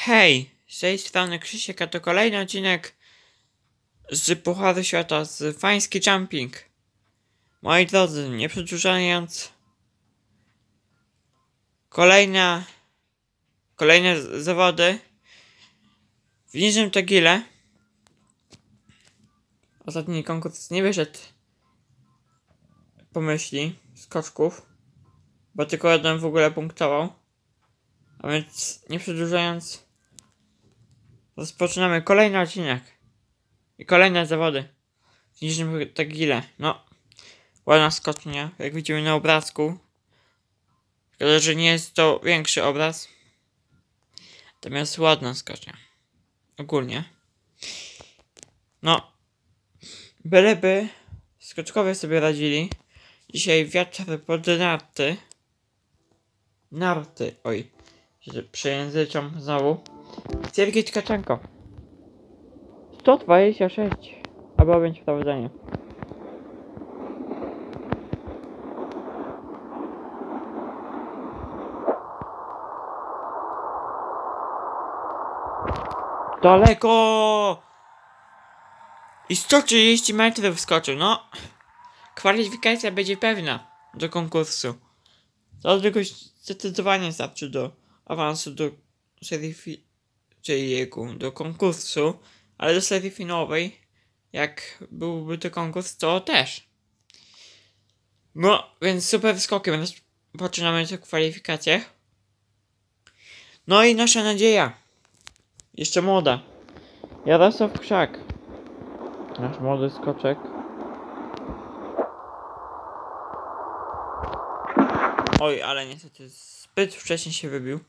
Hej, z tej strony Krzysiek, a to kolejny odcinek z Pucharu Świata, z Fański Jumping. Moi drodzy, nie przedłużając, kolejna, kolejne zawody w Niżnym Tagile. Ostatni konkurs nie wyszedł pomyśli skoczków, bo tylko jeden w ogóle punktował. A więc nie przedłużając, rozpoczynamy kolejny odcinek i kolejne zawody w Niżnym Tagile. No, ładna skocznia, jak widzimy na obrazku. Szkoda, że nie jest to większy obraz. Natomiast ładna skocznia. Ogólnie. No, byleby skoczkowie sobie radzili. Dzisiaj wiatr pod narty. Narty, oj. Przejęzyczam znowu. Siergiej Tkaczenko. 126. Albo będzie sprawdzenie. Daleko! I 130 metrów skoczył, no. Kwalifikacja będzie pewna do konkursu. To tylko zdecydowanie starczy do awansu do serii fi- czy jego, do konkursu, ale do serii finałowej, jak byłby to konkurs, to też. No, więc super skokiem, więc poczynamy tę kwalifikację. No i nasza nadzieja. Jeszcze młoda. Jarosław Krzak. Nasz młody skoczek. Oj, ale niestety zbyt wcześnie się wybił.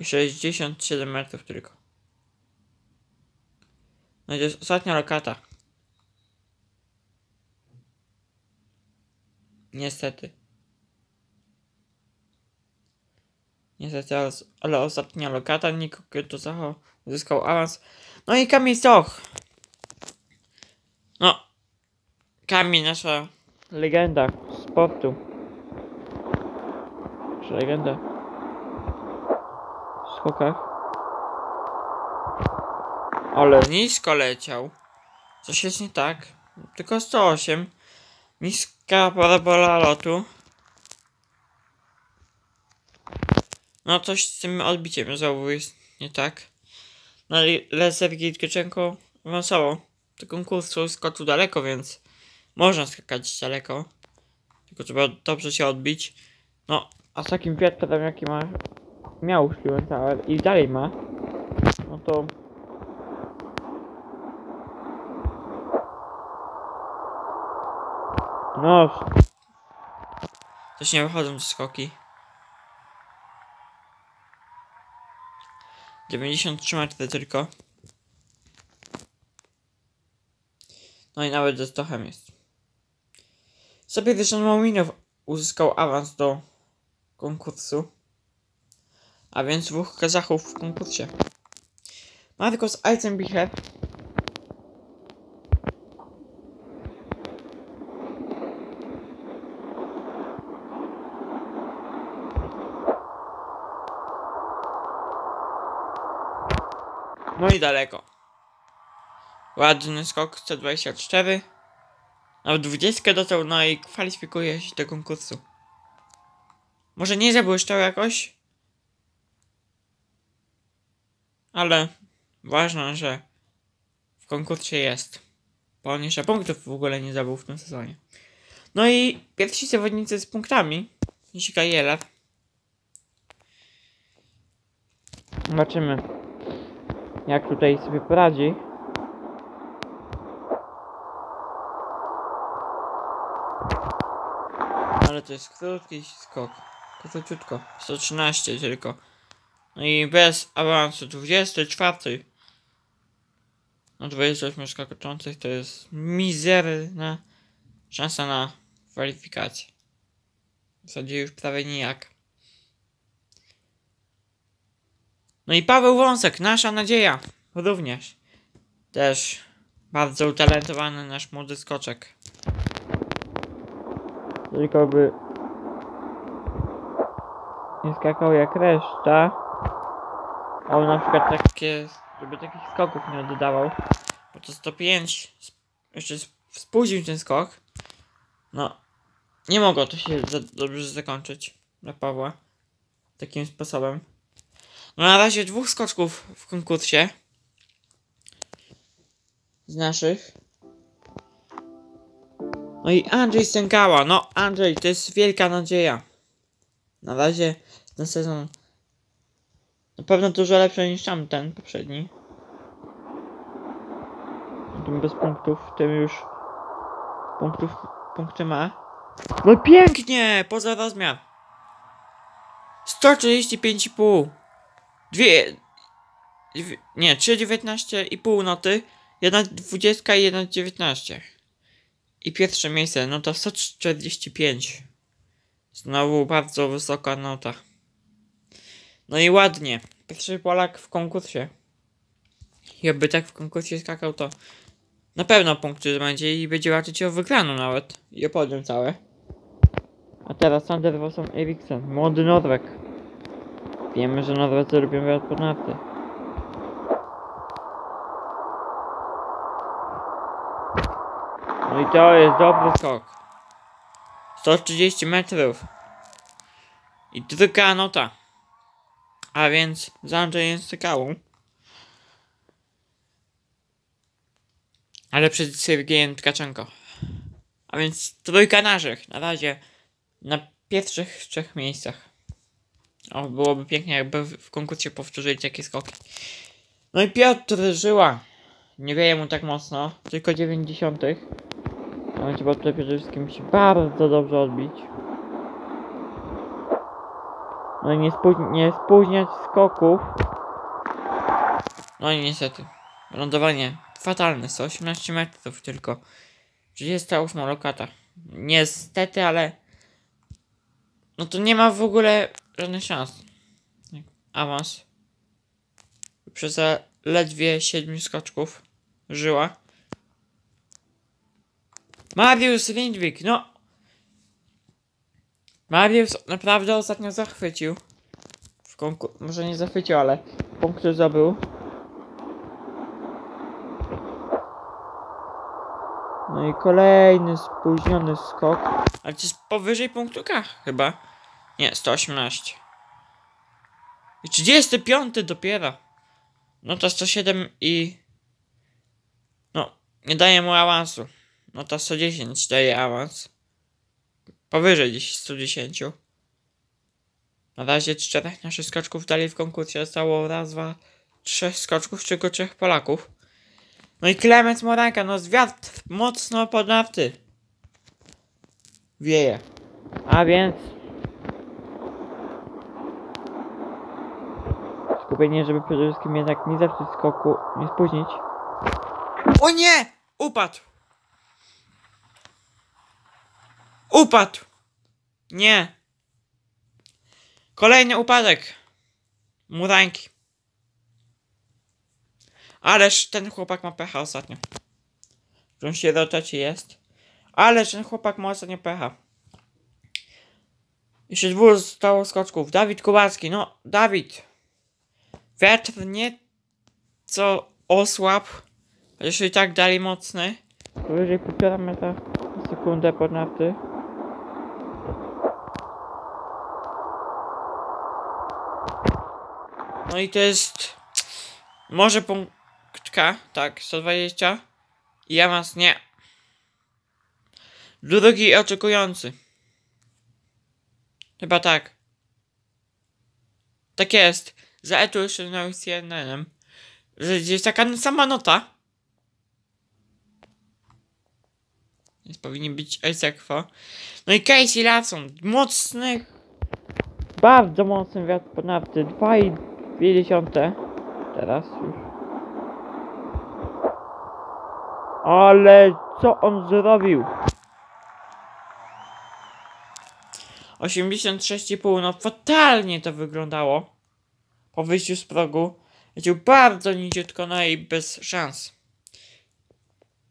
I 67 metrów tylko. No i to jest ostatnia lokata. Niestety. Niestety, ale, ostatnia lokata. Niko Kyoto uzyskał awans. No i Kamil Soch. No. Kamil, nasza legenda sportu. Nasza legenda skokach. Ale nisko leciał. Coś jest nie tak. Tylko 108. Niska parabola lotu. No coś z tym odbiciem znowu jest nie tak. No ale Sergiej Tkaczenko awansował do konkursu, skoczył daleko, więc można skakać daleko. Tylko trzeba dobrze się odbić. No, a z takim wiatrem jaki ma, miał Schliwentauer i dalej ma, no to no też nie wychodzą te skoki. 93 metry tylko. No i nawet ze stochem jest. Sobie Ryszard Małminow uzyskał awans do konkursu. A więc dwóch Kazachów w konkursie. Marcos Eisenbichler. No i daleko. Ładny skok 124. Nawet 20 dostał, no i kwalifikuje się do konkursu. Może nie zabłyszczał jakoś, ale ważne, że w konkursie jest. Bo on jeszcze punktów w ogóle nie zabył w tym sezonie. No i pierwsi zawodnicy z punktami. Nisika Jeler. Zobaczymy, jak tutaj sobie poradzi. Ale to jest krótki skok. Króciutko. 113 tylko. No i bez awansu 24. No 28 skakujących to jest mizerna szansa na kwalifikację. W zasadzie już prawie nijak. No i Paweł Wąsek, nasza nadzieja. Również. Też bardzo utalentowany nasz młody skoczek. Tylko by nie skakał jak reszta. On na przykład takie, żeby takich skoków nie oddawał. Bo to 105, sp- jeszcze sp- spóźnił ten skok. No, nie mogło to się za, dobrze zakończyć dla Pawła. Takim sposobem. No na razie dwóch skoczków w konkursie. Z naszych. No i Andrzej Stękała. No Andrzej, to jest wielka nadzieja. Na razie ten sezon na pewno dużo lepszy niż tamten poprzedni. Tym bez punktów, tym już punktów, punkty ma. No pięknie! Poza rozmiar. 135,5. Dwie... dwie- Nie, 3,19,5 noty. Jedna 20 i jedna 19. I pierwsze miejsce, nota 145. Znowu bardzo wysoka nota. No i ładnie. Pierwszy Polak w konkursie. Jakby tak w konkursie skakał, to na pewno punkty będzie i będzie walczyć o wygraną nawet. I o podium całe. A teraz Sander Wasson Eriksen, młody Norwek. Wiemy, że Norwecy lubią wiatr pod narty. No i to jest dobry skok. 130 metrów. I druga nota. A więc z Andrzejem Stykałą. Ale przed Sergiejem Tkaczenko. A więc trójka naszych. Na razie na pierwszych trzech miejscach. O, byłoby pięknie, jakby w konkursie powtórzyli takie skoki. No i Piotr Żyła. Nie wieje mu tak mocno, tylko 90. No i trzeba tutaj przede wszystkim się bardzo dobrze odbić. No i nie, spóźni- nie spóźniać skoków. No i niestety. Lądowanie fatalne, 118 metrów tylko. 38 lokata. Niestety, ale... No to nie ma w ogóle żadnych szans. Awans. Przez ledwie 7 skoczków. Żyła. Mariusz Lindwik, no. Mariusz naprawdę ostatnio zachwycił. W. Może nie zachwycił, ale punkty zdobył. No i kolejny spóźniony skok. Ale to jest powyżej punktu K chyba. Nie, 118. I 35 dopiero. No to 107 i... No, nie daje mu awansu. No to 110 daje awans. Powyżej dziś 110. Na razie czterech naszych skoczków dali w konkursie. Zostało raz, dwa, trzech skoczków, tylko trzech Polaków. No i Klemens Moranka, no zwiat mocno pod nafty. Wieje. A więc... Skupienie, żeby przede wszystkim jednak nie zepsuć skoku, nie spóźnić. O nie! Upadł! Upadł! Nie! Kolejny upadek! Murańki. Ależ ten chłopak ma pecha ostatnio. Że on się trzeci jest. Ależ ten chłopak ma ostatnio pecha. Jeszcze dwóch zostało skoczków. Dawid Kubacki. No, Dawid. Wiatr nie co osłab. Chociaż i tak dali mocny. Powyżej półtora metra sekundę pod nafty. No i to jest... Może punkt K, tak, 120. I awans nie. Drugi oczekujący. Chyba tak. Tak jest. Za Etu na CNN-em. Że jest taka sama nota. Więc powinien być Esekwo. No i Casey Larson. Mocny. Bardzo mocny wiatr pod nafty. 2,2 Teraz już. Ale co on zrobił? 86,5, no fatalnie to wyglądało. Po wyjściu z progu. Leciał bardzo niziutko, no i bez szans.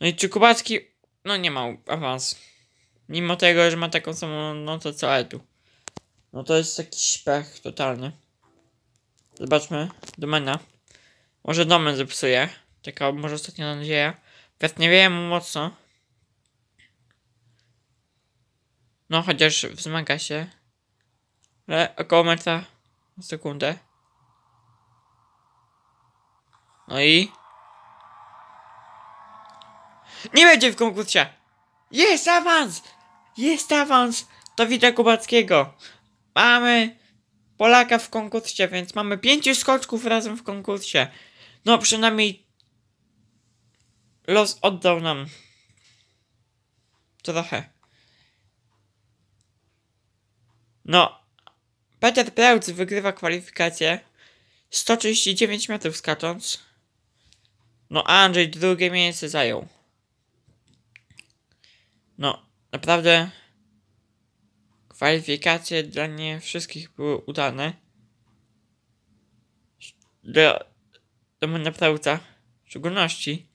No i czy Kubacki, no nie ma awans. Mimo tego, że ma taką samą notę co Edu. No to jest jakiś pech totalny. Zobaczmy. Domena. Może domen zepsuje. Taka może ostatnia nadzieja. Wiatr nie wieje mu mocno. No, chociaż wzmaga się. Ale około metra na sekundę. No i... Nie będzie w konkursie! Jest awans! Jest awans! Dawida Kubackiego! Mamy Polaka w konkursie, więc mamy pięciu skoczków razem w konkursie. No, przynajmniej los oddał nam trochę. No, Peter Preutz wygrywa kwalifikację 139 metrów skacząc. No, Andrzej drugie miejsce zajął. No, naprawdę kwalifikacje dla nie wszystkich były udane. Dla Domena Preutza w szczególności.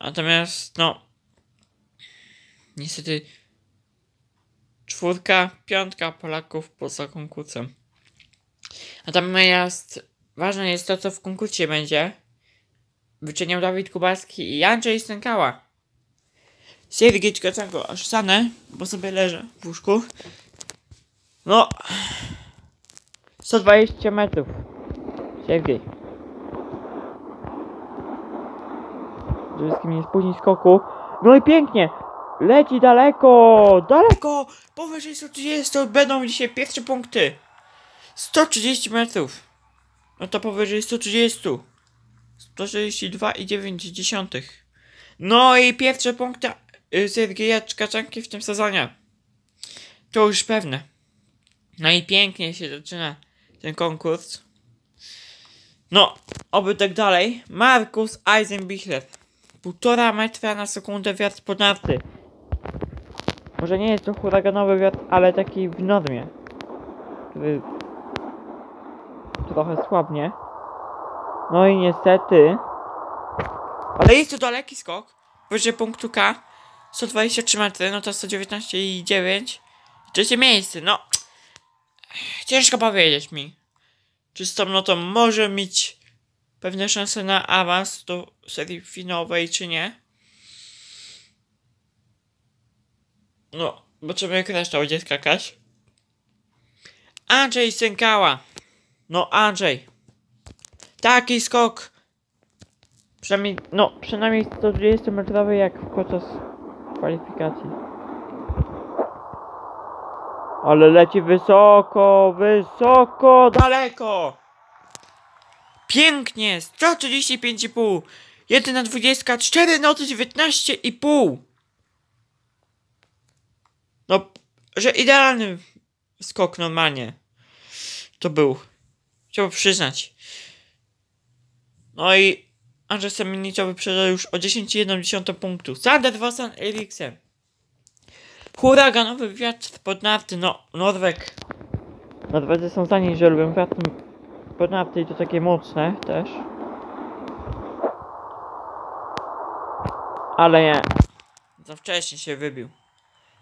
Natomiast, no, niestety czwórka, piątka Polaków poza konkursem. Natomiast ważne jest to, co w konkursie będzie. Wyczyniał Dawid Kubarski i Andrzej Stękała. Siergiej Czkaczanko aż stanę, bo sobie leżę w łóżku. No. 120 metrów. Siergiej. Żeby z kim nie spóźnić skoku. No i pięknie. Leci daleko, daleko. Powyżej 130 to będą dzisiaj pierwsze punkty. 130 metrów. No to powyżej 130. 162,9. No i pierwsze punkty y, Sergeja Czkaczanki w tym sezonie. To już pewne. No i pięknie się zaczyna ten konkurs. No, oby tak dalej. Markus Eisenbichler. Półtora metra na sekundę wiatr podnarty. Może nie jest to huraganowy wiatr, ale taki w normie. Który trochę słabnie. No i niestety. Ale jest to daleki skok. Wyżej punktu K. 123 metry, no to 119,9. Trzecie miejsce, no. Ciężko powiedzieć mi. Czy z tą notą może mieć pewne szanse na awans do serii finałowej, czy nie. No, zobaczymy jak reszta będzie skakać. Andrzej Sękała. No, Andrzej. Taki skok. Przynajmniej, no, przynajmniej 120 metrowy jak podczas kwalifikacji. Ale leci wysoko, wysoko, daleko. Pięknie, 135,5. 1 na 20, 4 noty 19,5. No, że idealny skok normalnie. To był. Trzeba przyznać. No i Andrzej Semenicio wyprzedza już o 10,1 punktu. Sander Vosan Eriksen. Huraganowy wiatr pod narty. No, Norweg. Norwedzy są za niej, że lubią wiatr pod narty i to takie mocne też. Ale nie. Za wcześnie się wybił.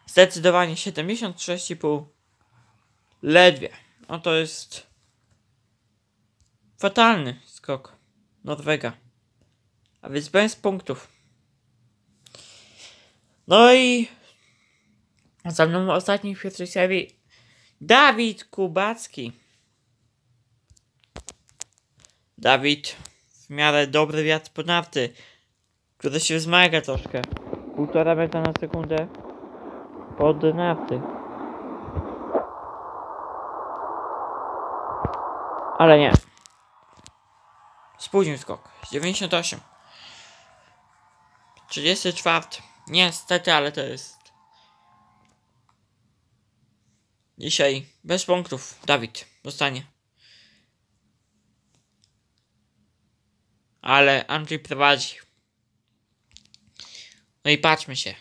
Zdecydowanie 76,5. Ledwie. No to jest fatalny skok Norwega. A więc bez punktów. No i za mną ostatni w pierwszej serii Dawid Kubacki. Dawid w miarę dobry wiatr pod narty, który się wzmaga troszkę. Półtora metra na sekundę pod narty. Ale nie. Spóźnił skok. 98. 34. Niestety, ale to jest. Dzisiaj bez punktów. Dawid dostanie. Ale Andrzej prowadzi. No i patrzmy się.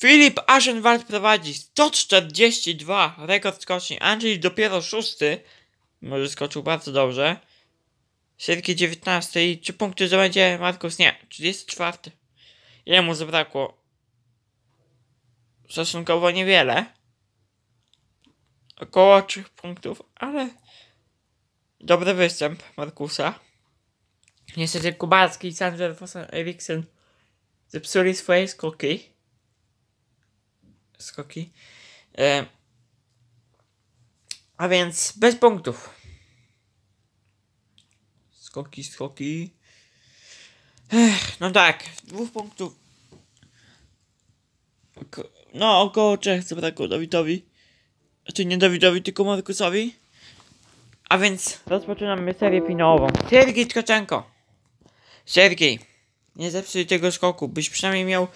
Filip Aschenwald prowadzi 142 rekord skoczni. Andrzej dopiero szósty. Może skoczył bardzo dobrze. Sierki 19 i 3 punkty zdobędzie Markus? Nie, 34. Ile mu zabrakło? Stosunkowo niewiele. około 3 punktów, ale dobry występ Markusa. Niestety Kubacki i Fossen Eriksen zepsuli swoje skoki. Skoki. E, a więc bez punktów. Skoki, skoki. Ech, no tak, dwóch punktów. Oko- No, około trzech zabrakło Dawidowi. Znaczy nie Dawidowi, tylko Markusowi. A więc rozpoczynamy serię finałową. Sergiej Tkaczenko. Sergiej, nie zepsuj tego skoku, byś przynajmniej miał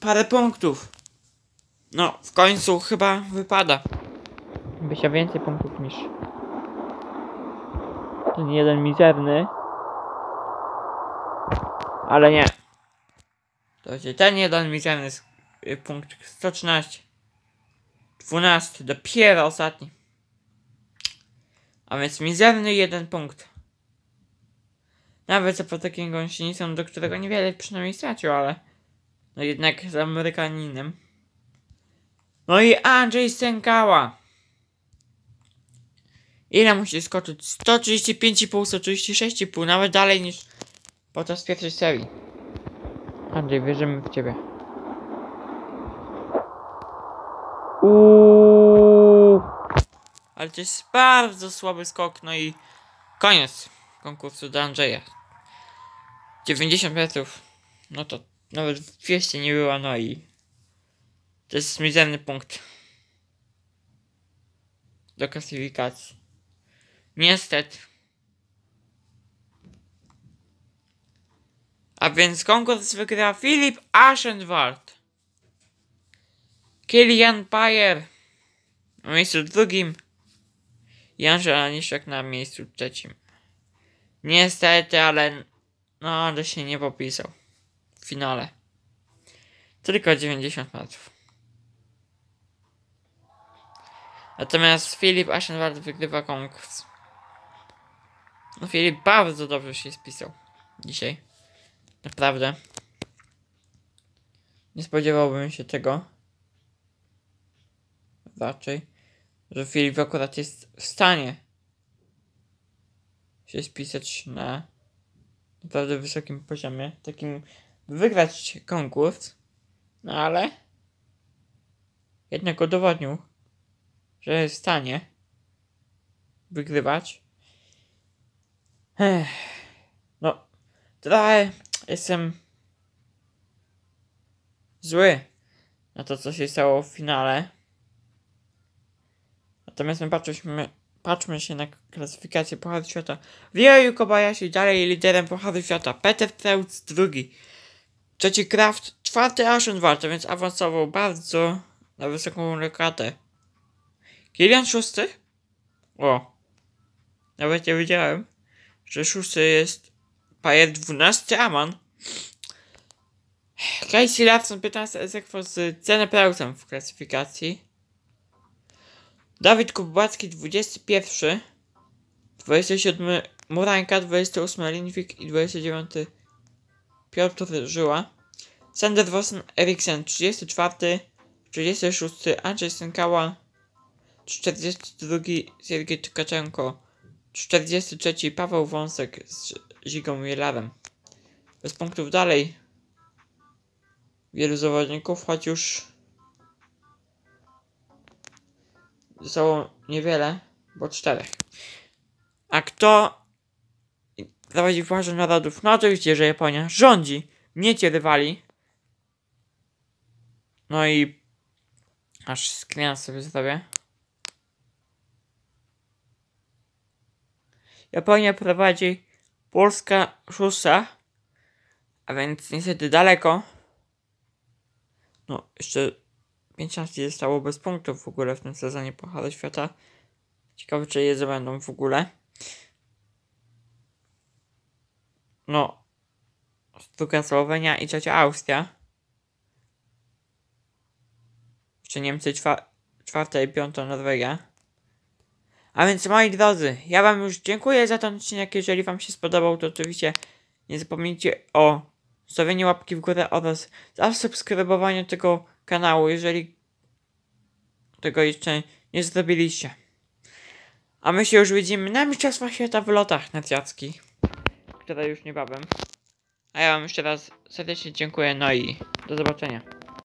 parę punktów. No, w końcu chyba wypada. Byś miał więcej punktów niż ten jeden mizerny. Ale nie. To będzie ten jeden mizerny y, punkt 113. 12, dopiero ostatni. A więc mizerny jeden punkt. Nawet za takim gąsienicą, do którego niewiele przynajmniej stracił, ale no jednak z Amerykaninem. No i Andrzej Stękała. Ile musi skoczyć? 135,5, 136,5, nawet dalej niż podczas pierwszej serii. Andrzej, wierzymy w ciebie. Uuuu. Ale to jest bardzo słaby skok, no i koniec konkursu dla Andrzeja. 90 metrów. No to nawet w wieście nie była, no i to jest mizerny punkt do klasyfikacji. Niestety. A więc konkurs wygrywa Filip Aschenwald. Kilian Pajer na miejscu drugim i Angela Niszczak na miejscu trzecim. Niestety, ale no, ale się nie popisał w finale. Tylko 90 metrów. Natomiast Filip Aschenwald wygrywa konkurs. No Filip bardzo dobrze się spisał dzisiaj. Naprawdę. Nie spodziewałbym się tego. Raczej. Że Filip akurat jest w stanie się spisać na naprawdę wysokim poziomie. Takim wygrać konkurs. No ale jednak udowodnił, że jest w stanie wygrywać. Ech. No, trochę jestem zły na to, co się stało w finale. Natomiast my patrzmy, patrzmy się na klasyfikację Pucharu Świata. Ryoyu Kobayashi dalej liderem Pucharu Świata. Peter Preutz drugi. Trzeci Kraft, czwarty Aschenwald, a więc awansował bardzo na wysoką lokatę. Kilian szósty? O. Nawet nie wiedziałem, że szósty jest Pajer 12 Aman. Casey Larson 15 Ezekwo z Cenę Preutem w klasyfikacji. Dawid Kubacki 21. 27 Murańka, 28 Lindwik i 29 Piotr Żyła. Sander Vossen Eriksen 34. 36 Andrzej Stękała. 42 Siergiej Tkaczenko. 43 Paweł Wąsek z Zigą Mielarem. Bez punktów dalej. Wielu zawodników, choć już zostało niewiele, bo czterech. A kto prowadzi Pucharze Narodów? No oczywiście, że Japonia rządzi, nie ci rywali. No i aż screena sobie zrobię. Japonia prowadzi Polska szósta, a więc niestety daleko. No, jeszcze 5 nacji zostało bez punktów w ogóle w tym sezonie Pucharu Świata. Ciekawe, czy je zdobędą w ogóle. No, druga Słowenia i trzecia Austria. Jeszcze Niemcy czwa czwarta i piąta Norwegia. A więc moi drodzy, ja wam już dziękuję za ten odcinek. Jeżeli wam się spodobał, to oczywiście nie zapomnijcie o zostawieniu łapki w górę oraz zasubskrybowaniu tego kanału, jeżeli tego jeszcze nie zrobiliście. A my się już widzimy na Mistrzostwach Świata w lotach narciarskich, które już niebawem. A ja wam jeszcze raz serdecznie dziękuję, no i do zobaczenia.